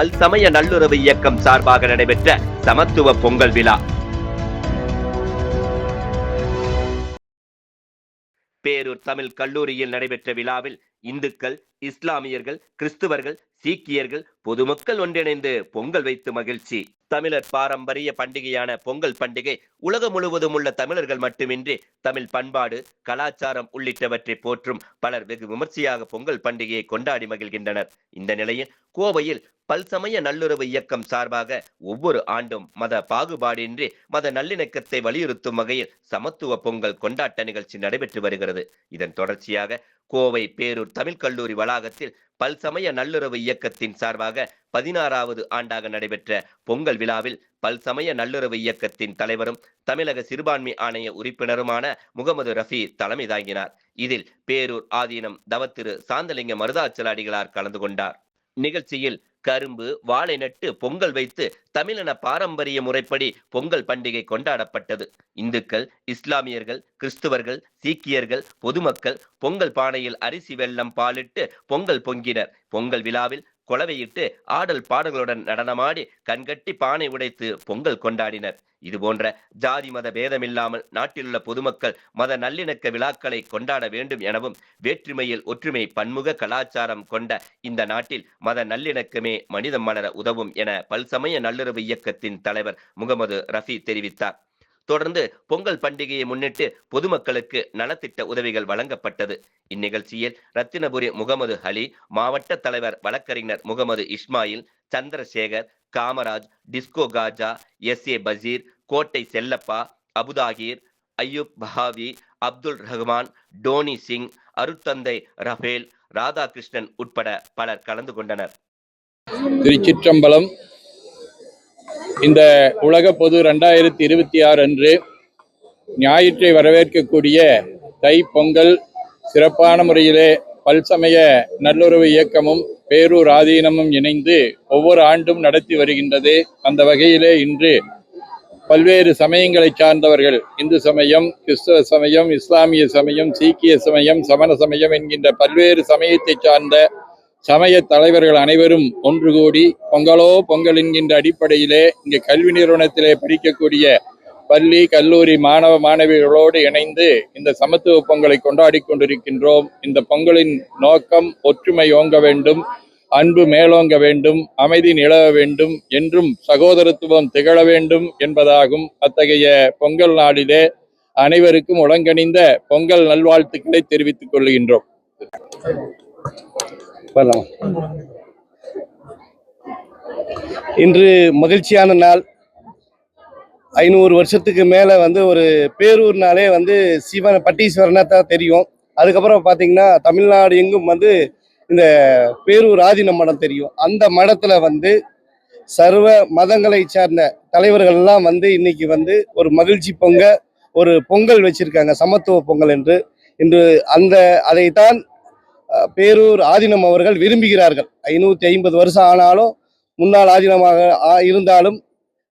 பல்சமய நல்லுறவு இயக்கம் சார்பாக நடைபெற்ற சமத்துவ பொங்கல் விழா. பேரூர் தமிழ் கல்லூரியில் நடைபெற்ற விழாவில் இந்துக்கள் இஸ்லாமியர்கள் கிறிஸ்துவர்கள் சீக்கியர்கள் பொதுமக்கள் ஒன்றிணைந்து பொங்கல் வைத்து மகிழ்ச்சி. தமிழர் பாரம்பரிய பண்டிகையான பொங்கல் பண்டிகை உலகம் முழுவதும் உள்ள தமிழர்கள் மட்டுமின்றி தமிழ் பண்பாடு கலாச்சாரம் உள்ளிட்டவற்றை போற்றும் பலர் வெகு விமர்சையாக பொங்கல் பண்டிகையை கொண்டாடி மகிழ்கின்றனர். இந்த நிலையில் கோவையில் பல்சமய நல்லுறவு இயக்கம் சார்பாக ஒவ்வொரு ஆண்டும் மத பாகுபாடின்றி மத நல்லிணக்கத்தை வலியுறுத்தும் வகையில் சமத்துவ பொங்கல் கொண்டாட்ட நிகழ்ச்சி நடைபெற்று வருகிறது. இதன் தொடர்ச்சியாக கோவை பேரூர் தமிழ் கல்லூரி வளாகத்தில் பல்சமய நல்லுறவு இயக்கத்தின் சார்பாக பதினாறாவது ஆண்டாக நடைபெற்ற பொங்கல் விழாவில் பல்சமய நல்லுறவு இயக்கத்தின் தலைவரும் தமிழக சிறுபான்மை ஆணைய உறுப்பினருமான முகமது ரஃபி தலைமை தாங்கினார். இதில் பேரூர் ஆதீனம் தவத்திரு சாந்தலிங்க மருதாச்சலாடிகளார் கலந்து கொண்டார். நிகழ்ச்சியில் கரும்பு வாழை நட்டு பொங்கல் வைத்து தமிழின பாரம்பரிய முறைப்படி பொங்கல் பண்டிகை கொண்டாடப்பட்டது. இந்துக்கள் இஸ்லாமியர்கள் கிறிஸ்துவர்கள் சீக்கியர்கள் பொதுமக்கள் பொங்கல் பானையில் அரிசி வெள்ளம் பாலிட்டு பொங்கல் பொங்கினர். பொங்கல் விழாவில் குலவையிட்டு ஆடல் பாடல்களுடன் நடனமாடி கண்கட்டி பானை உடைத்து பொங்கல் கொண்டாடினர். இது போன்ற ஜாதி மத பேதமில்லாமல் நாட்டிலுள்ள பொதுமக்கள் மத நல்லிணக்க விழாக்களை கொண்டாட வேண்டும் எனவும் வேற்றுமையில் ஒற்றுமை பன்முக கலாச்சாரம் கொண்ட இந்த நாட்டில் மத நல்லிணக்கமே மனிதம் மலர உதவும் என பல்சமய நல்லுறவு இயக்கத்தின் தலைவர் முகமது ரஃபி தெரிவித்தார். தொடர்ந்து பொங்கல் பண்டிகையை முன்னிட்டு பொதுமக்களுக்கு நலத்திட்ட உதவிகள் வழங்கப்பட்டது. இந்நிகழ்ச்சியில் ரத்தினபுரி முகமது அலி மாவட்ட தலைவர் வழக்கறிஞர் Mohammed Ismail Chandrasekar Kamaraj disco Khaja S. A. Basheer Kottai Chellappa Abuthahir Ayub Bahavi Abdul Rahman Tony Singh அருத்தந்தை Rafale Radhakrishnan உட்பட பலர் கலந்து கொண்டனர். திருச்சிற்றம்பலம். இந்த உலக பொது ரெண்டாயிரத்தி இருபத்தி ஆறு அன்று ஞாயிற்றை வரவேற்கக்கூடிய தை பொங்கல் சிறப்பான முறையிலே பல்சமய நல்லுறவு இயக்கமும் பேரூர் ஆதீனமும் இணைந்து ஒவ்வொரு ஆண்டும் நடத்தி வருகின்றது. அந்த வகையிலே இன்று பல்வேறு சமயங்களை சார்ந்தவர்கள் இந்து சமயம் கிறிஸ்தவ சமயம் இஸ்லாமிய சமயம் சீக்கிய சமயம் சமண சமயம் என்கின்ற பல்வேறு சமயத்தை சார்ந்த சமய தலைவர்கள் அனைவரும் ஒன்று கூடி பொங்கலோ பொங்கல் என்கின்ற அடிப்படையிலே இங்கு கல்வி நிறுவனத்திலே படிக்கக்கூடிய பள்ளி கல்லூரி மாணவ மாணவிகளோடு இணைந்து இந்த சமத்துவ பொங்கலை கொண்டாடி கொண்டிருக்கின்றோம். இந்த பொங்கலின் நோக்கம் ஒற்றுமை ஓங்க வேண்டும் அன்பு மேலோங்க வேண்டும் அமைதி நிலவ வேண்டும் என்றும் சகோதரத்துவம் திகழ வேண்டும் என்பதாகும் அத்தகைய பொங்கல் நாளிலே அனைவருக்கும் உலங்கணிந்த பொங்கல் நல்வாழ்த்துக்களை தெரிவித்துக் கொள்கின்றோம். இன்று மகிழ்ச்சியான நாள். ஐநூறு வருஷத்துக்கு மேலே வந்து ஒரு பேரூர்னாலே வந்து சிவன் பட்டீஸ்வரனா தான் தெரியும். அதுக்கப்புறம் பார்த்தீங்கன்னா தமிழ்நாடு எங்கும் வந்து இந்த பேரூர் ஆதீன மடம் தெரியும். அந்த மடத்துல வந்து சர்வ மதங்களை சார்ந்த தலைவர்கள் எல்லாம் வந்து இன்னைக்கு வந்து ஒரு மகிழ்ச்சி பொங்க ஒரு பொங்கல் வச்சிருக்காங்க. சமத்துவ பொங்கல் என்று. இன்று அந்த அதைத்தான் பேரூர் ஆதீனம் அவர்கள் விரும்புகிறார்கள். ஐநூற்றி ஐம்பது வருஷம் ஆனாலும் முன்னாள் ஆதீனமாக ஆ- இருந்தாலும்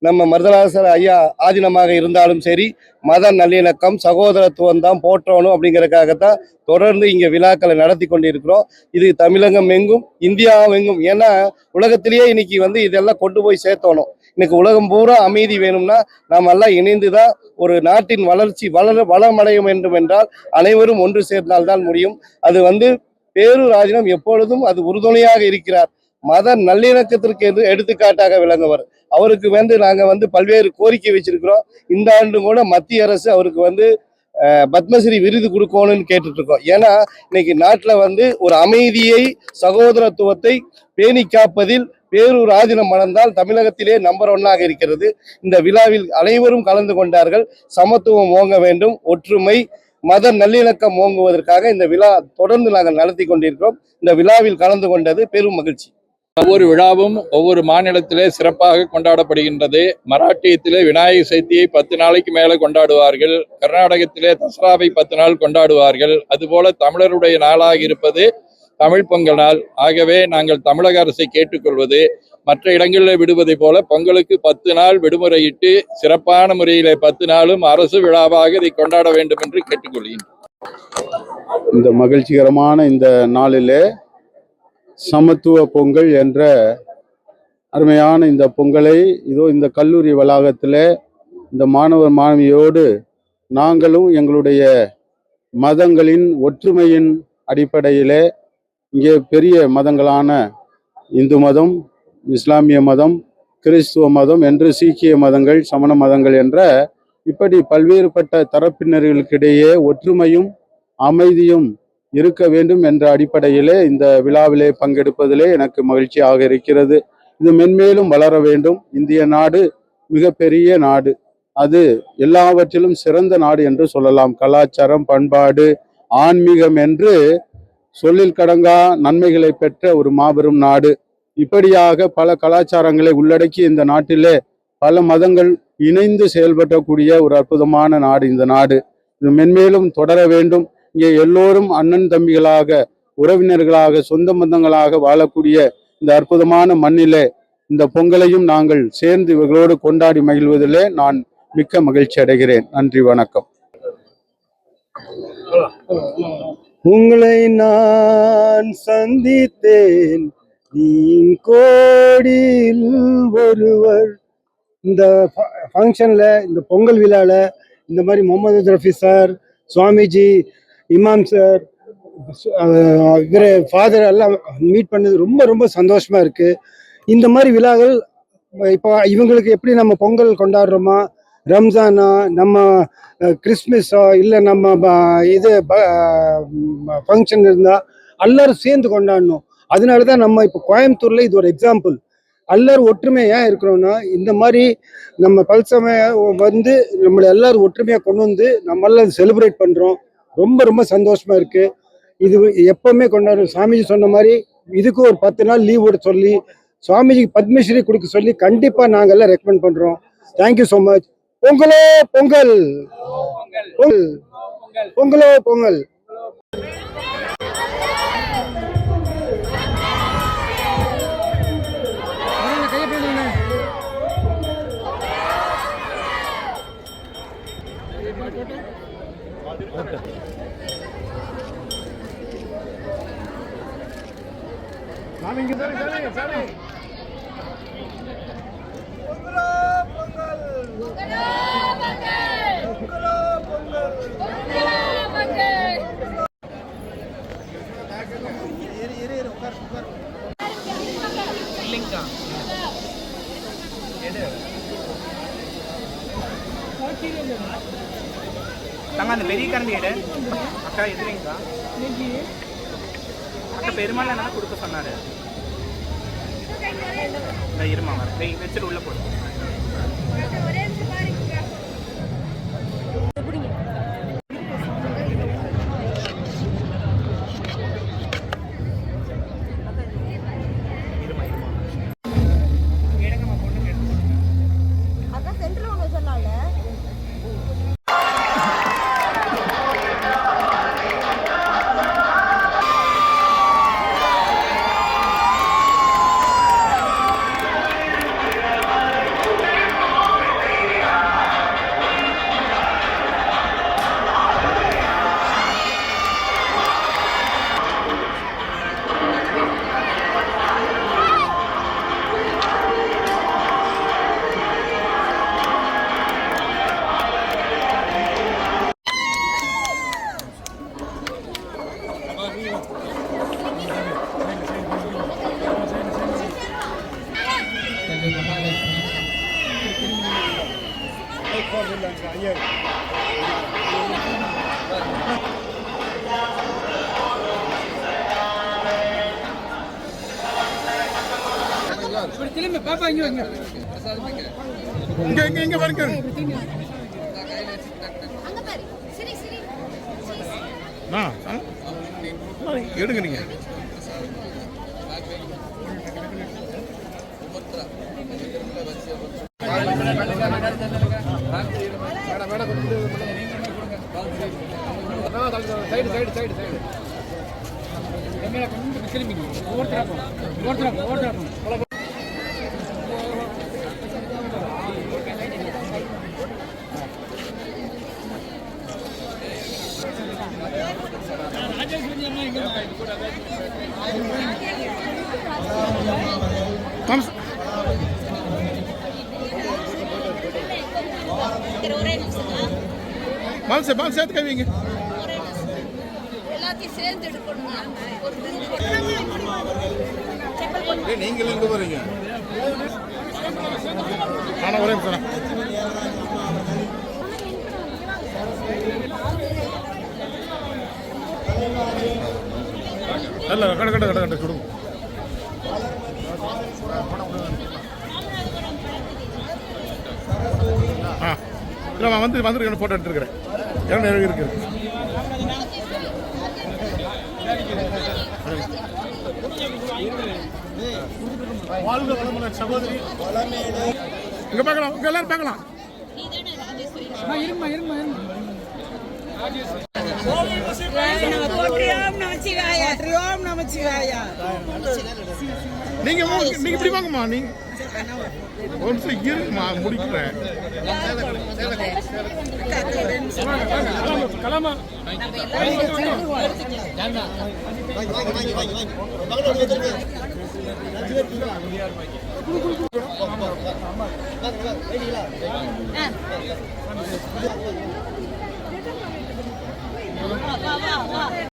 நம்ம மருதலாசர் ஐயா ஆதீனமாக இருந்தாலும் சரி மத நல்லிணக்கம் சகோதரத்துவம் தான் போற்றணும் அப்படிங்கிறதுக்காகத்தான் தொடர்ந்து இங்கே விழாக்களை நடத்தி கொண்டிருக்கிறோம். இது தமிழகம் எங்கும் இந்தியாவும் எங்கும். ஏன்னா உலகத்திலேயே இன்னைக்கு வந்து இதெல்லாம் கொண்டு போய் சேர்த்தணும். இன்னைக்கு உலகம் பூரா அமைதி வேணும்னா நாம் எல்லாம் இணைந்து தான் ஒரு நாட்டின் வளர்ச்சி வளர வளமடைய வேண்டும் என்றால் அனைவரும் ஒன்று சேர்ந்தால்தான் முடியும். அது வந்து பேரூர் ஆதீனம் எப்பொழுதும் அது உறுதுணையாக இருக்கிறார். மத நல்லிணக்கத்திற்கு என்று எடுத்துக்காட்டாக விளங்குவர். அவருக்கு வந்து நாங்கள் வந்து பல்வேறு கோரிக்கை வச்சிருக்கிறோம். இந்த ஆண்டு கூட மத்திய அரசு அவருக்கு வந்து பத்மஸ்ரீ விருது கொடுக்கணும்னு கேட்டுட்டு இருக்கோம் ஏன்னா இன்னைக்கு நாட்டில் வந்து ஒரு அமைதியை சகோதரத்துவத்தை பேணி காப்பதில் பேரூர் ஆதீனம் மணந்தால் தமிழகத்திலே நம்பர் ஒன்னாக இருக்கிறது. இந்த விழாவில் அனைவரும் கலந்து கொண்டார்கள். சமத்துவம் ஓங்க வேண்டும். ஒற்றுமை மத நல்லிணக்கம் ஓங்குவதற்காக இந்த விழா தொடர்ந்து நாங்கள் நடத்தி கொண்டிருக்கிறோம். இந்த விழாவில் கலந்து கொண்டது பெரும் மகிழ்ச்சி. ஒவ்வொரு விழாவும் ஒவ்வொரு மாநிலத்திலே சிறப்பாக கொண்டாடப்படுகின்றது. மராட்டியத்திலே விநாயகர் சதுர்த்தியை பத்து நாளைக்கு மேல கொண்டாடுவார்கள். கர்நாடகத்திலே தசராவை பத்து நாள் கொண்டாடுவார்கள். அதுபோல தமிழருடைய நாளாக இருப்பது தமிழ் பொங்கல் நாள். ஆகவே நாங்கள் தமிழக அரசை கேட்டுக்கொள்வது மற்ற இடங்களில் விடுவதை போல பொங்கலுக்கு பத்து நாள் விடுமுறையிட்டு சிறப்பான முறையிலே பத்து நாளும் அரசு விழாவாக இதை கொண்டாட வேண்டும் என்று கேட்டுக்கொள்கின்றோம். இந்த மகிழ்ச்சிகரமான இந்த நாளிலே சமத்துவ பொங்கல் என்ற அருமையான இந்த பொங்கலை இதோ இந்த கல்லூரி வளாகத்தில் இந்த மாணவர் மாணவியோடு நாங்களும் எங்களுடைய மதங்களின் ஒற்றுமையின் அடிப்படையிலே இங்கே பெரிய மதங்களான இந்து மதம் இஸ்லாமிய மதம் கிறிஸ்துவ மதம் என்று சீக்கிய மதங்கள் சமண மதங்கள் என்ற இப்படி பல்வேறுபட்ட தரப்பினர்களுக்கிடையே ஒற்றுமையும் அமைதியும் இருக்க வேண்டும் என்ற அடிப்படையிலே இந்த விழாவிலே பங்கெடுப்பதிலே எனக்கு மகிழ்ச்சியாக இருக்கிறது. இது மென்மேலும் வளர வேண்டும். இந்திய நாடு மிகப்பெரிய நாடு. அது எல்லாவற்றிலும் சிறந்த நாடு என்று சொல்லலாம். கலாச்சாரம் பண்பாடு ஆன்மீகம் என்று சொல்லில் கடங்கா நன்மைகளை பெற்ற ஒரு மாபெரும் நாடு. இப்படியாக பல கலாச்சாரங்களை உள்ளடக்கி இந்த நாட்டிலே பல மதங்கள் இணைந்து செயல்படக்கூடிய ஒரு அற்புதமான நாடு இந்த நாடு. இது மென்மேலும் தொடர வேண்டும். இங்கே எல்லோரும் அண்ணன் தம்பிகளாக உறவினர்களாக சொந்த பந்தங்களாக வாழக்கூடிய இந்த அற்புதமான மண்ணிலே இந்த பொங்கலையும் நாங்கள் சேர்ந்து இவர்களோடு கொண்டாடி மகிழ்வதிலே நான் மிக்க மகிழ்ச்சி அடைகிறேன். நன்றி வணக்கம். உங்களை நான் சந்தித்தேன். நீ கோடியில் ஒருவர். இந்த ஃபங்க்ஷனில் இந்த பொங்கல் விழாவில் இந்த மாதிரி முகமது ரஃபி சார் சுவாமிஜி இமாம் சார் இவர் ஃபாதர் எல்லாம் மீட் பண்ணது ரொம்ப ரொம்ப சந்தோஷமா இருக்கு. இந்த மாதிரி விழாக்கள் இப்போ இவங்களுக்கு எப்படி நம்ம பொங்கல் கொண்டாடுறோமா? ரம்ஜானா நம்ம கிறிஸ்மஸோ இல்லை நம்ம ப- இது ஃபங்க்ஷன் இருந்தால் எல்லாரும் சேர்ந்து கொண்டாடணும். அதனால தான் நம்ம இப்போ கோயம்புத்தூரில் இது ஒரு எக்ஸாம்பிள் எல்லாரும் ஒற்றுமையாக ஏன் இந்த மாதிரி நம்ம பல்சமையாக வந்து நம்மளை எல்லாரும் ஒற்றுமையாக கொண்டு வந்து நம்ம செலிப்ரேட் பண்ணுறோம் ரொம்ப ரொம்ப சந்தோஷமா இருக்கு. இது எப்பவுமே கொண்டாடும் சாமிஜி சொன்ன மாதிரி இதுக்கு ஒரு பத்து நாள் லீவ் விட சொல்லி சுவாமிஜிக்கு பத்மஸ்ரீ கொடுக்க சொல்லி கண்டிப்பாக நாங்கள் எல்லாம் ரெக்கமெண்ட் பண்ணுறோம் தேங்க்யூ ஸோ மச் பொங்கலோ பொங்கல். பொங்கல். பொங்கலோ பொங்கல். தங்க அந்த பெரிய கரண்டி எடு. அக்கா எதிரிங்கக்கா அக்கா பெருமாள் என்ன கொடுக்க சொன்னாரு. இருமா வர. வச்சுட்டு உள்ள போடு அங்க பாரு எடுங்க நீங்க. சைடு சைடு சைடு சேர்ந்து எடுக்கணும் ஒரு ஏய், நீங்கள் எங்க போறீங்க? ஆனா ஒரே நிமிஷம் இல்ல கட்ட கொடுங்க ஆ இல்லைம்மா வந்து வந்துருக்கேன் ஃபோட்டோ எடுத்துருக்கிறேன் இரநூறு இருக்கு? வாழ்க வளமுடன் சகோதரி. இங்க பார்க்கலாம். இங்க எல்லாரும் பார்க்கலாம். நீங்க வாங்க, நீங்க இப்படி வாங்கம்மா நீங்க ஒரு இருக்குமா முடிக்கிறேன். கலாமா வா வா வா.